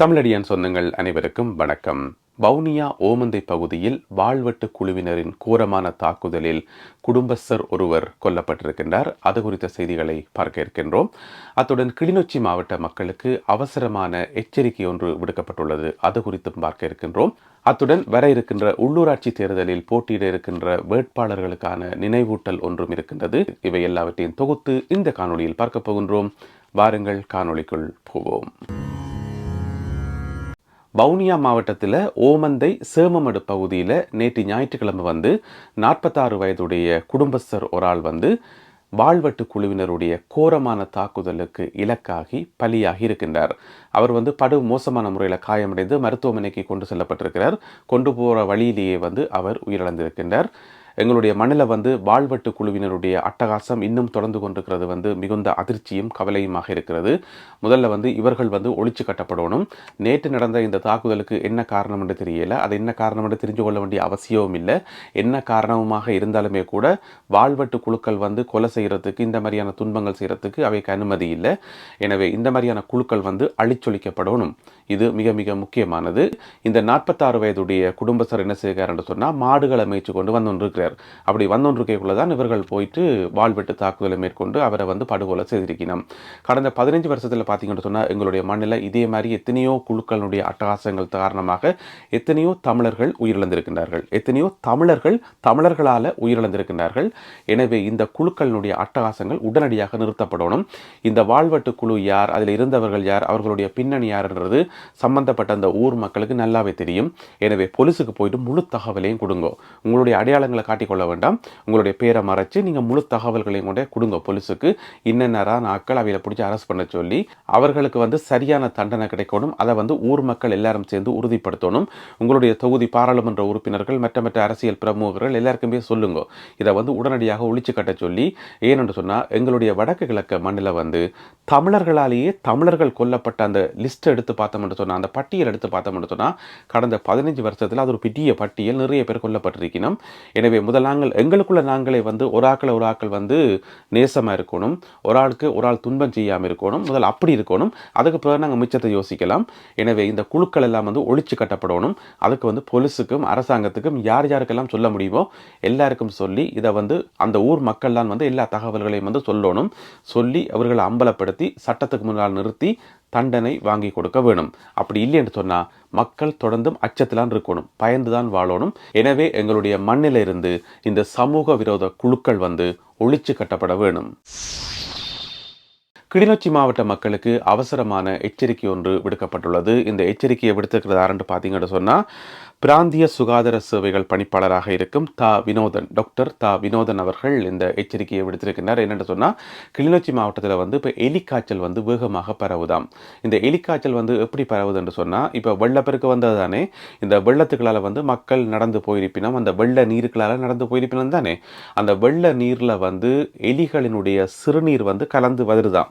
தமிழடியான் சொந்தங்கள் அனைவருக்கும் வணக்கம். வவுனியா ஓமந்தை பகுதியில் வாழ்வெட்டு குழுவினரின் கோரமான தாக்குதலில் குடும்பஸ்தர் ஒருவர் கொல்லப்பட்டிருக்கின்றார். அது குறித்த செய்திகளை பார்க்க இருக்கின்றோம். அத்துடன் கிளிநொச்சி மாவட்ட மக்களுக்கு அவசரமான எச்சரிக்கை ஒன்று விடுக்கப்பட்டுள்ளது. அது குறித்தும் பார்க்க இருக்கின்றோம். அத்துடன் வர இருக்கின்ற உள்ளூராட்சி தேர்தலில் போட்டியிட இருக்கின்ற வேட்பாளர்களுக்கான நினைவூட்டல் ஒன்றும் இருக்கின்றது. இவை எல்லாவற்றையும் தொகுத்து இந்த காணொளியில் பார்க்க போகின்றோம். வாருங்கள் காணொளிக்குள் போவோம். வவுனியா மாவட்டத்தில் ஓமந்தை சேமமடு பகுதியில் நேற்று ஞாயிற்றுக்கிழமை வந்து நாற்பத்தாறு வயதுடைய குடும்பஸ்தர் ஒரு ஆள் வந்து வாழ்வெட்டு குழுவினருடைய கோரமான தாக்குதலுக்கு இலக்காகி பலியாகி இருக்கின்றார். அவர் வந்து படு மோசமான முறையில் காயமடைந்து மருத்துவமனைக்கு கொண்டு செல்லப்பட்டிருக்கிறார். கொண்டு போகிற வழியிலேயே வந்து அவர் உயிரிழந்திருக்கின்றார். எங்களுடைய மண்ணில் வந்து வாழ்வெட்டு குழுவினருடைய அட்டகாசம் இன்னும் தொடர்ந்து கொண்டிருக்கிறது வந்து மிகுந்த அதிர்ச்சியும் கவலையுமாக இருக்கிறது. முதல்ல வந்து இவர்கள் வந்து ஒழிச்சு கட்டப்படணும். நேற்று நடந்த இந்த தாக்குதலுக்கு என்ன காரணம் என்று தெரியல. அது என்ன காரணம் என்று தெரிஞ்சு கொள்ள வேண்டிய அவசியமும் இல்லை. என்ன காரணமாக இருந்தாலுமே கூட வாழ்வெட்டு குழுக்கள் வந்து கொலை செய்கிறதுக்கு இந்த மாதிரியான துன்பங்கள் செய்கிறதுக்கு அவைக்கு அனுமதி இல்லை. எனவே இந்த மாதிரியான குழுக்கள் வந்து அழிச்சொழிக்கப்படணும் இது மிக மிக முக்கியமானது. இந்த நாற்பத்தாறு வயதுடைய குடும்பஸ்தர் என்ன செய்கிறார் என்று சொன்னால் மாடுகளை அமைச்சு கொண்டு வந்து கொண்டிருக்கிறார் அப்படி வந்தொன்றிருக்கைக்குள்ள தான் இவர்கள் போயிட்டு வாழ்வெட்டு தாக்குதலை மேற்கொண்டு அவரை வந்து படுகொலை செய்திருக்கணும் கடந்த பதினஞ்சு வருஷத்தில் பார்த்தீங்கன்னு சொன்னால் எங்களுடைய மண்ணில் இதே மாதிரி எத்தனையோ குழுக்களுடைய அட்டகாசங்கள் காரணமாக எத்தனையோ தமிழர்கள் உயிரிழந்திருக்கின்றார்கள். எத்தனையோ தமிழர்கள் தமிழர்களால் உயிரிழந்திருக்கின்றார்கள். எனவே இந்த குழுக்களினுடைய அட்டகாசங்கள் உடனடியாக நிறுத்தப்படணும். இந்த வாழ்வெட்டு குழு யார் அதில் இருந்தவர்கள் யார் அவர்களுடைய பின்னணி யார்ன்றது சம்பந்தப்பட்ட அந்த ஊர் மக்களுக்கு நல்லாவே தெரியும். எனவே போலீஸுக்கு போயிட்டு முழு தகவலையும் கொடுங்க. உங்களுடைய அடையாளங்களை காட்டிக்கொள்ள வேண்டாம். உங்களுடைய பேரை மறைச்சு நீங்கள் முழு தகவல்களையும் கொண்டே கொடுங்க போலீஸுக்கு. இன்னென்னரான ஆட்கள் அவையில பிடிச்சி அரெஸ்ட் பண்ண சொல்லி அவர்களுக்கு வந்து சரியான தண்டனை கிடைக்கணும். அதை வந்து ஊர் மக்கள் எல்லாரும் சேர்ந்து உறுதிப்படுத்தணும். உங்களுடைய தொகுதி பாராளுமன்ற உறுப்பினர்கள் மற்ற மற்ற அரசியல் பிரமுகர்கள் எல்லாருக்குமே சொல்லுங்க. இதை வந்து உடனடியாக ஒழிச்சு கட்ட சொல்லி ஏனென்று சொன்னால் எங்களுடைய வடக்கு கிழக்கு மண்ணில் வந்து தமிழர்களாலேயே தமிழர்கள் கொல்லப்பட்ட அந்த லிஸ்ட் எடுத்து பார்த்தோம்னு சொன்னால் அந்த பட்டியல் எடுத்து பார்த்தோம்னு சொன்னால் கடந்த பதினஞ்சு வருஷத்தில் அது ஒரு பெரிய பட்டியல் நிறைய பேர் கொல்லப்பட்டிருக்கணும். எனவே முதல் நாங்கள் எங்களுக்குள்ள நாங்களே வந்து ஒரு ஆக்களை ஒரு ஆக்கள் வந்து நேசமாக இருக்கணும். ஒரு ஆளுக்கு ஒரு ஆள் துன்பம் செய்யாமல் இருக்கணும். முதல் அப்படி இருக்கணும். அதுக்கு பிறகு நாங்கள் மிச்சத்தை யோசிக்கலாம். எனவே இந்த குழுக்கள் எல்லாம் வந்து ஒழிச்சு கட்டப்படணும். அதுக்கு வந்து போலீஸுக்கும் அரசாங்கத்துக்கும் யார் யாருக்கெல்லாம் சொல்ல முடியுமோ எல்லாருக்கும் சொல்லி இதை வந்து அந்த ஊர் மக்கள்லாம் வந்து எல்லா தகவல்களையும் வந்து சொல்லணும். சொல்லி அவர்களை அம்பலப்படுத்தி சட்டத்துக்கு முன்னால் நிறுத்தி தண்டனை வாங்கி கொடுக்க வேணும். அப்படி இல்லைன்னு சொன்னால் மக்கள் தொடர்ந்தும் அச்சத்திலான் இருக்கணும். பயந்துதான் வாழணும். எனவே எங்களுடைய மண்ணில இருந்து இந்த சமூக விரோத குழுக்கள் வந்து ஒழிச்சு கட்டப்பட வேணும். கிளிநொச்சி மாவட்ட மக்களுக்கு அவசரமான எச்சரிக்கை ஒன்று விடுக்கப்பட்டுள்ளது. இந்த எச்சரிக்கையை விடுத்திருக்கிறது யாருன்னு பார்த்தீங்கன்னு சொன்னால் பிராந்திய சுகாதார சேவைகள் பணிப்பாளராக இருக்கும் தா வினோதன் டாக்டர் தா வினோதன் அவர்கள் இந்த எச்சரிக்கையை விடுத்திருக்கிறார். என்னென்னு சொன்னால் கிளிநொச்சி மாவட்டத்தில் வந்து இப்போ எலிக்காய்ச்சல் வந்து வேகமாக பரவுதாம். இந்த எலிக்காய்ச்சல் வந்து எப்படி பரவுதுன்னு சொன்னால் இப்போ வெள்ளப்பெருக்கு வந்தது தானே இந்த வெள்ளத்துக்களால் வந்து மக்கள் நடந்து போயிருப்பினும் அந்த வெள்ள நீருக்களால் நடந்து போயிருப்பினும் தானே அந்த வெள்ள நீரில் வந்து எலிகளினுடைய சிறுநீர் வந்து கலந்து வருதுதான்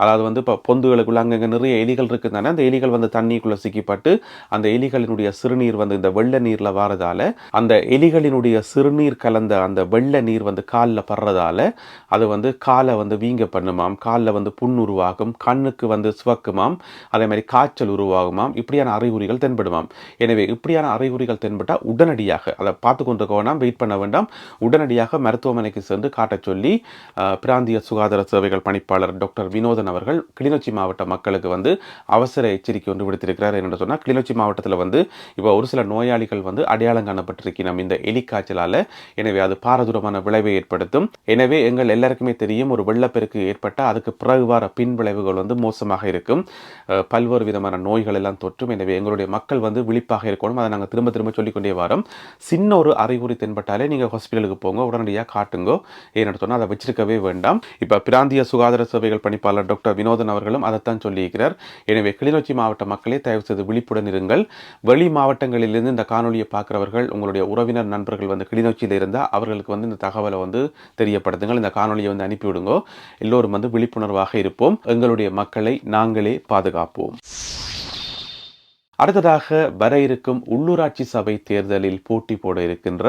அதாவது வந்து இப்போ பொந்துகளுக்குள்ள அங்கங்கே நிறைய எலிகள் இருக்குதானே அந்த எலிகள் வந்து தண்ணிக்குள்ளே சிக்கிப்பட்டு அந்த எலிகளினுடைய சிறுநீர் வந்து இந்த வெள்ள நீரில் வாரதால் அந்த எலிகளினுடைய சிறுநீர் கலந்த அந்த வெள்ள நீர் வந்து காலில் படுறதால அது வந்து காலை வந்து வீங்க பண்ணுமாம் காலில் வந்து புண் உருவாகும் கண்ணுக்கு வந்து சுவக்குமாம் அதே மாதிரி காய்ச்சல் உருவாகுமாம் இப்படியான அறிகுறிகள் தென்படுமாம். எனவே இப்படியான அறிகுறிகள் தென்பட்டால் உடனடியாக அதை பார்த்து கொண்டு வேண்டாம் வெயிட் பண்ண வேண்டாம் உடனடியாக மருத்துவமனைக்கு சென்று காட்டச் சொல்லி பிராந்திய சுகாதார சேவைகள் பணிப்பாளர் டாக்டர் வினோதன் அவர்கள் கிளிநொச்சி மாவட்ட மக்களுக்கு வந்து அவசர எச்சரிக்கை ஒன்று விடுத்திருக்கிறார் என்னென்னு சொன்னால் கிளிநொச்சி மாவட்டத்தில் வந்து இப்போ ஒரு சில நோயாளிகள் வந்து அடையாளம் காணப்பட்டிருக்கிறோம் இந்த எலிக்காய்ச்சலால். எனவே அது பாரதூரமான விளைவை ஏற்படுத்தும். எனவே எங்கள் எல்லாருக்குமே தெரியும் ஒரு வெள்ளப்பெருக்கு ஏற்பட்டால் அதுக்கு பிறகு வர பின்விளைவுகள் வந்து மோசமாக இருக்கும். பல்வேறு விதமான நோய்கள் எல்லாம் தொற்றும். எனவே எங்களுடைய மக்கள் வந்து விழிப்பாக இருக்கணும். அதை நாங்கள் திரும்ப திரும்ப சொல்லிக்கொண்டே வரோம். சின்ன ஒரு அறிகுறி தென்பட்டாலே நீங்கள் ஹாஸ்பிட்டலுக்கு போங்க உடனடியாக காட்டுங்கோ. ஏன்னு சொன்னால் அதை வச்சிருக்கவே வேண்டாம். இப்போ பிராந்திய சுகாதார சேவைகள் பணிப்பாளர் டாக்டர் வினோதன் அவர்களும் அதைத்தான் சொல்லியிருக்கிறார். எனவே கிளிநொச்சி மாவட்ட மக்களே தயவு செய்து விழிப்புடன் இருங்கள். வெளி மாவட்டங்களிலிருந்து இந்த காணொலியை பார்க்குறவர்கள் உங்களுடைய உறவினர் நண்பர்கள் வந்து கிளிநொச்சியில் இருந்தால் அவர்களுக்கு வந்து இந்த தகவலை வந்து தெரியப்படுத்துங்கள். இந்த காணொலியை வந்து அனுப்பிவிடுங்க. எல்லோரும் வந்து விழிப்புணர்வாக இருப்போம். எங்களுடைய மக்களை நாங்களே பாதுகாப்போம். அடுத்ததாக வர இருக்கும் உள்ளூராட்சி சபை தேர்தலில் போட்டி போட இருக்கின்ற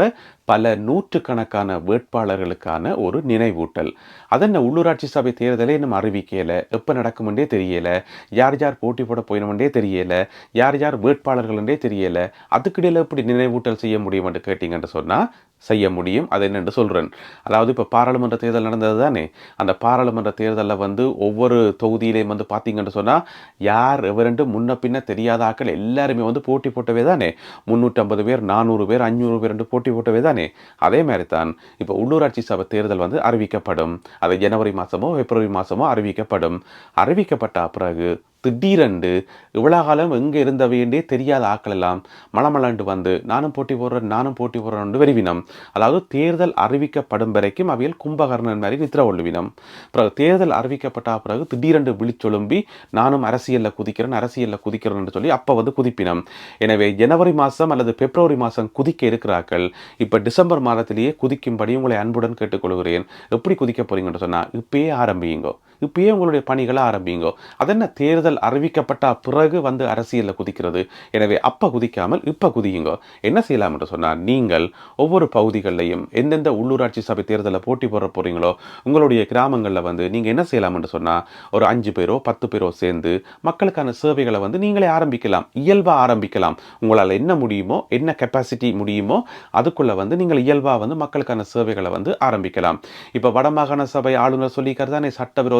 பல நூற்றுக்கணக்கான வேட்பாளர்களுக்கான ஒரு நினைவூட்டல். அதென்ன உள்ளூராட்சி சபை தேர்தலை இன்னும் அறிவிக்கல எப்போ நடக்குமென்றே தெரியல யார் யார் போட்டி போட போயினோம்ன்றே தெரியல யார் யார் வேட்பாளர்கள்ன்றே தெரியல அதுக்கிடையில் எப்படி நினைவூட்டல் செய்ய முடியும் என்று சொன்னால் செய்ய முடியும். அது என்னென்று சொல்கிறேன் அதாவது இப்போ பாராளுமன்ற தேர்தல் நடந்தது தானே? அந்த பாராளுமன்ற தேர்தலில் வந்து ஒவ்வொரு தொகுதியிலையும் வந்து பார்த்தீங்கன்னு சொன்னால் யார் எவரெண்டு முன்ன பின்ன தெரியாத ஆட்கள் எல்லாருமே வந்து போட்டி போட்டவே தானே? முந்நூற்றம்பது பேர் நானூறு பேர் அஞ்சூறு பேர் என்று போட்டி போட்டவே தானே? அதே மாதிரி தான் இப்போ உள்ளூராட்சி சபை தேர்தல் வந்து அறிவிக்கப்படும். அது ஜனவரி மாதமோ பிப்ரவரி மாதமோ அறிவிக்கப்படும். அறிவிக்கப்பட்ட பிறகு திடீரென்று இவ்வளோ காலம் எங்கே இருந்த வேண்டிய தெரியாத ஆக்கள் எல்லாம் மலமலாண்டு வந்து நானும் போட்டி போடுறேன் நானும் போட்டி போடுறேன் வெறிவினம். அதாவது தேர்தல் அறிவிக்கப்படும் வரைக்கும் அவையில் கும்பகர்ணன் மாதிரி நித்திர ஒழுவினம் பிறகு தேர்தல் அறிவிக்கப்பட்ட பிறகு திடீரென்று விழிச்சொலும்பி நானும் அரசியலில் குதிக்கிறேன் அரசியலில் குதிக்கிறேன் சொல்லி அப்போ வந்து குதிப்பினம். எனவே ஜனவரி மாதம் அல்லது பிப்ரவரி மாதம் குதிக்க இருக்கிறார்கள். இப்போ டிசம்பர் மாதத்திலேயே குதிக்கும்படி உங்களை அன்புடன் கேட்டுக்கொள்கிறேன். எப்படி குதிக்க போறீங்கன்னு சொன்னால் இப்பயே ஆரம்பியுங்கோ. இப்பயே உங்களுடைய பணிகளை ஆரம்பிங்கோ. அதென்ன தேர்தல் அறிவிக்கப்பட்ட பிறகு வந்து அரசியலில் குதிக்கிறது? எனவே அப்போ குதிக்காமல் இப்போ குதியுங்கோ. என்ன செய்யலாம் என்று சொன்னால் நீங்கள் ஒவ்வொரு பகுதிகளிலையும் எந்தெந்த உள்ளூராட்சி சபை தேர்தலில் போட்டி போட போகிறீங்களோ உங்களுடைய கிராமங்களில் வந்து நீங்கள் என்ன செய்யலாம் என்று சொன்னால் ஒரு அஞ்சு பேரோ பத்து பேரோ சேர்ந்து மக்களுக்கான சேவைகளை வந்து நீங்களே ஆரம்பிக்கலாம். இயல்பாக ஆரம்பிக்கலாம். உங்களால் என்ன முடியுமோ என்ன கெப்பாசிட்டி முடியுமோ அதுக்குள்ளே வந்து நீங்கள் இயல்பாக வந்து மக்களுக்கான சேவைகளை வந்து ஆரம்பிக்கலாம். இப்போ வடமாகாண சபை ஆளுநர் சொல்லிக்கிறது தானே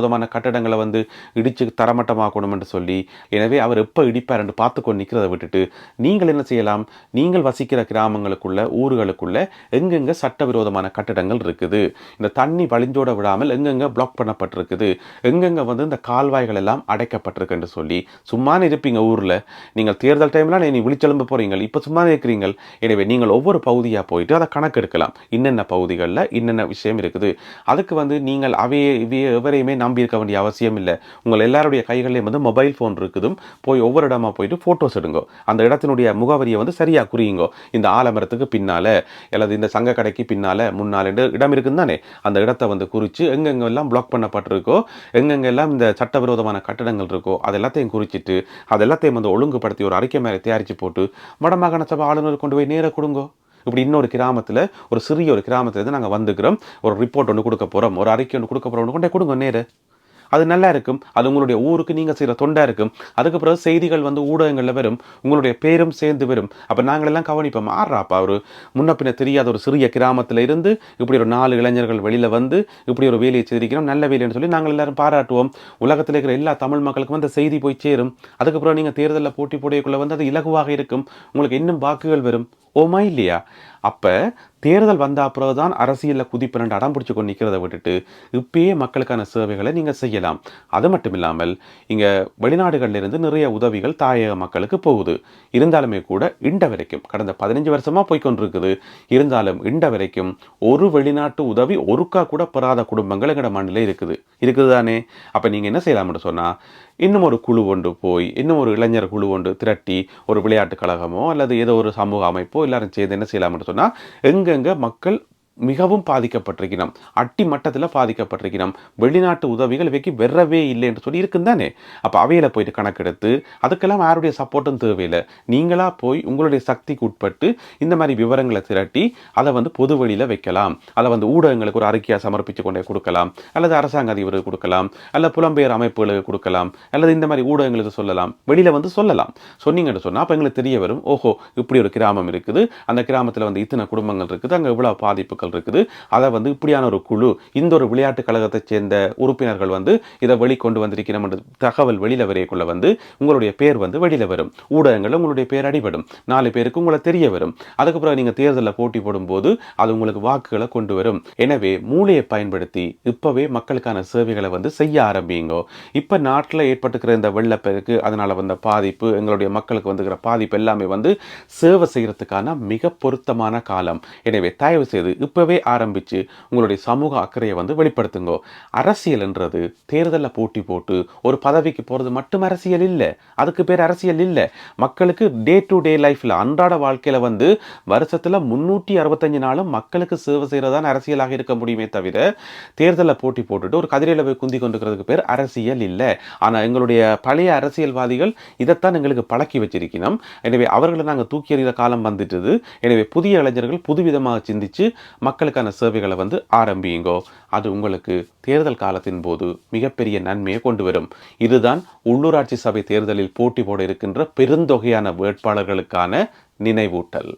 சட்டவிரோதமான கட்டடங்களை வந்து இடிச்சு தரமட்டமாக்கணும் என்று சொல்லி எனவே அவர் எப்போ இடிப்பார் என்று பார்த்து கொண்டு நிற்கிறத விட்டுட்டு நீங்கள் என்ன செய்யலாம்? நீங்கள் வசிக்கிற கிராமங்களுக்குள்ள ஊர்களுக்குள்ள எங்கெங்க சட்டவிரோதமான கட்டடங்கள் இருக்குது? இந்த தண்ணி வழிஞ்சோட விடாமல் எங்கெங்க பிளாக் பண்ணப்பட்டிருக்குது? எங்கெங்க வந்து இந்த கால்வாய்கள் எல்லாம் அடைக்கப்பட்டிருக்கு என்று சொல்லி சும்மா இருப்பீங்க ஊரில். நீங்கள் தேர்தல் டைம்லாம் நீ விழிச்செலும்ப போறீங்க இப்போ சும்மா இருக்கிறீங்க எனவே நீங்கள் ஒவ்வொரு பகுதியாக போயிட்டு அதை கணக்கெடுக்கலாம் இன்னென்ன பகுதிகளில் இன்னென்ன விஷயம் இருக்குது? அதுக்கு வந்து நீங்கள் அவையே இவைய எவரையுமே நம்பி இருக்க வேண்டிய அவசியம் இல்லை. உங்கள் எல்லாருடைய கைகளிலையும் வந்து மொபைல் ஃபோன் இருக்குதும். போய் ஒவ்வொரு இடமா போயிட்டு ஃபோட்டோஸ் எடுங்கோ. அந்த இடத்தினுடைய முகவரியை வந்து சரியாக குறியுங்கோ. இந்த ஆலமரத்துக்கு பின்னால் அல்லது இந்த சங்க கடைக்கு பின்னால் முன்னால் இடம் இருக்குன்னு தானே? அந்த இடத்த வந்து குறித்து எங்கெங்கெல்லாம் பிளாக் பண்ணப்பட்டிருக்கோ எங்கெங்கெல்லாம் இந்த சட்டவிரோதமான கட்டடங்கள் இருக்கோ அது எல்லாத்தையும் குறிச்சிட்டு அது எல்லாத்தையும் வந்து ஒழுங்குபடுத்தி ஒரு அறிக்கை மேலே தயாரித்து போட்டு வடமாகாண சபை ஆளுநர் கொண்டு போய் நேராக கொடுங்கோ. இப்படி இன்னொரு கிராமத்தில் ஒரு சிறிய ஒரு கிராமத்துலேருந்து நாங்கள் வந்துக்கிறோம். ஒரு ரிப்போர்ட் ஒன்று கொடுக்க போகிறோம் ஒரு அறிக்கை ஒன்று கொடுக்க போகிறோம் கொண்டே கொடுங்க நேரு. அது நல்லா இருக்கும் அது உங்களுடைய ஊருக்கு நீங்கள் செய்கிற தொண்டாக இருக்கும். அதுக்கு பிறகு செய்திகள் வந்து ஊடகங்களில் வரும். உங்களுடைய பேரும் சேர்ந்து வரும். அப்போ நாங்களெல்லாம் கவனிப்போம். ஆறாப்பா ஒரு முன்ன பின்ன தெரியாத ஒரு சிறிய கிராமத்தில் இருந்து இப்படி ஒரு நாலு இளைஞர்கள் வெளியில் வந்து இப்படி ஒரு வேலையை செய்திருக்கிறோம். நல்ல வேலைன்னு சொல்லி நாங்கள் எல்லாரும் பாராட்டுவோம். உலகத்தில் இருக்கிற எல்லா தமிழ் மக்களுக்கும் அந்த செய்தி போய் சேரும். அதுக்கப்புறம் நீங்கள் தேர்தலில் போட்டி போடையக்குள்ளே வந்து அது இலகுவாக இருக்கும். உங்களுக்கு இன்னும் வாக்குகள் வரும். ஓமா இல்லையா? அப்போ தேர்தல் வந்த அப்புறம் தான் அரசியலில் குதிப்பிரண்டு அடம் பிடிச்சி கொண்டு நிற்கிறத விட்டுட்டு இப்பயே மக்களுக்கான சேவைகளை நீங்கள் செய்யலாம். அது மட்டும் இல்லாமல் இங்கே வெளிநாடுகளில் இருந்து நிறைய உதவிகள் தாயக மக்களுக்கு போகுது. இருந்தாலுமே கூட இண்ட வரைக்கும் கடந்த பதினஞ்சு வருஷமாக போய்க்கொண்டிருக்குது இருந்தாலும் இண்ட வரைக்கும் ஒரு வெளிநாட்டு உதவி ஒருக்கா கூட பெறாத குடும்பங்கள் எங்களோட மண்ணில் இருக்குது. இருக்குது தானே? அப்போ நீங்கள் என்ன செய்யலாம்னு சொன்னால் இன்னும் ஒரு குழு ஒன்று போய் இன்னும் ஒரு இளைஞர் குழு ஒன்று திரட்டி ஒரு விளையாட்டு கழகமோ அல்லது ஏதோ ஒரு சமூக அமைப்போ எல்லாரும் சேர்ந்து என்ன செய்யலாம்னு சொன்னால் எங்கெங்க மக்கள் மிகவும் பாதிக்கப்பட்டிருக்கிறோம் அட்டி மட்டத்தில் பாதிக்கப்பட்டிருக்கிறோம் வெளிநாட்டு உதவிகள் இவைக்கு வெறவே இல்லை என்று சொல்லி இருக்குன்னு தானே அப்போ அவையில் போயிட்டு கணக்கெடுத்து அதுக்கெல்லாம் யாருடைய சப்போர்ட்டும் தேவையில்லை. நீங்களாக போய் உங்களுடைய சக்திக்கு உட்பட்டு இந்த மாதிரி விவரங்களை திரட்டி அதை வந்து பொது வழியில் வைக்கலாம். அதை வந்து ஊடகங்களுக்கு ஒரு அறிக்கையாக சமர்ப்பித்து கொண்டே கொடுக்கலாம். அல்லது அரசாங்க அதிபருக்கு கொடுக்கலாம். அல்லது புலம்பெயர் அமைப்புகளுக்கு கொடுக்கலாம். அல்லது இந்த மாதிரி ஊடகங்களுக்கு சொல்லலாம். வெளியில் வந்து சொல்லலாம். சொன்னீங்கன்னு சொன்னால் அப்போ எங்களுக்கு தெரிய வரும். ஓஹோ இப்படி ஒரு கிராமம் இருக்குது. அந்த கிராமத்தில் வந்து இத்தனை குடும்பங்கள் இருக்குது. அங்கே இவ்வளோ பாதிப்புகள் இருக்குது அதை வந்து இப்படியான ஒரு குழு இந்த ஒரு விளையாட்டு கழகத்தைச் சேர்ந்த உறுப்பினர்கள் வந்து இதை வெளிக்கொண்டு வந்திருக்கிறோம் என்ற தகவல் வெளியில் வரையக்குள்ள வந்து உங்களுடைய பேர் வந்து வெளியில் வரும். ஊடகங்களில் உங்களுடைய பேர் அடிபடும். நாலு பேருக்கு உங்களை தெரிய வரும். அதுக்கப்புறம் நீங்கள் தேர்தலில் போட்டி போடும்போது அது உங்களுக்கு வாக்குகளை கொண்டு வரும். எனவே மூளையை பயன்படுத்தி இப்போவே மக்களுக்கான சேவைகளை வந்து செய்ய ஆரம்பிங்கோ. இப்போ நாட்டில் ஏற்பட்டுக்கிற இந்த வெள்ளப்பெருக்கு அதனால் வந்த பாதிப்பு எங்களுடைய மக்களுக்கு வந்துக்கிற பாதிப்பு எல்லாமே வந்து சேவை செய்கிறதுக்கான மிக பொருத்தமான காலம். எனவே தயவு செய்து இப்போ இப்போவே ஆரம்பித்து உங்களுடைய சமூக அக்கறையை வந்து வெளிப்படுத்துங்க. அரசியல்ன்றது தேர்தலில் போட்டி போட்டு ஒரு பதவிக்கு போகிறது மட்டும் அரசியல் இல்லை. அதுக்கு பேர் அரசியல் இல்லை. மக்களுக்கு டே டு டே லைஃப்பில் அன்றாட வாழ்க்கையில் வந்து வருஷத்தில் முந்நூற்றி அறுபத்தஞ்சு நாளும் மக்களுக்கு சேவை செய்கிறதான் அரசியலாக இருக்க முடியுமே தவிர தேர்தலில் போட்டி போட்டுட்டு ஒரு கதிரையில் போய் குந்தி கொண்டுக்கிறதுக்கு பேர் அரசியல் இல்லை. ஆனால் எங்களுடைய பழைய அரசியல்வாதிகள் இதைத்தான் எங்களுக்கு பழக்கி வச்சிருக்கணும். எனவே அவர்களை நாங்கள் தூக்கி எறிகிற காலம் வந்துட்டது. எனவே புதிய இளைஞர்கள் புதுவிதமாக சிந்திச்சு மக்களுக்கான சேவைகளை வந்து ஆரம்பியுங்கோ அது உங்களுக்கு தேர்தல் காலத்தின் போது மிகப்பெரிய நன்மையை கொண்டு வரும். இதுதான் உள்ளூராட்சி சபை தேர்தலில் போட்டி போட இருக்கின்ற பெருந்தொகையான வேட்பாளர்களுக்கான நினைவூட்டல்.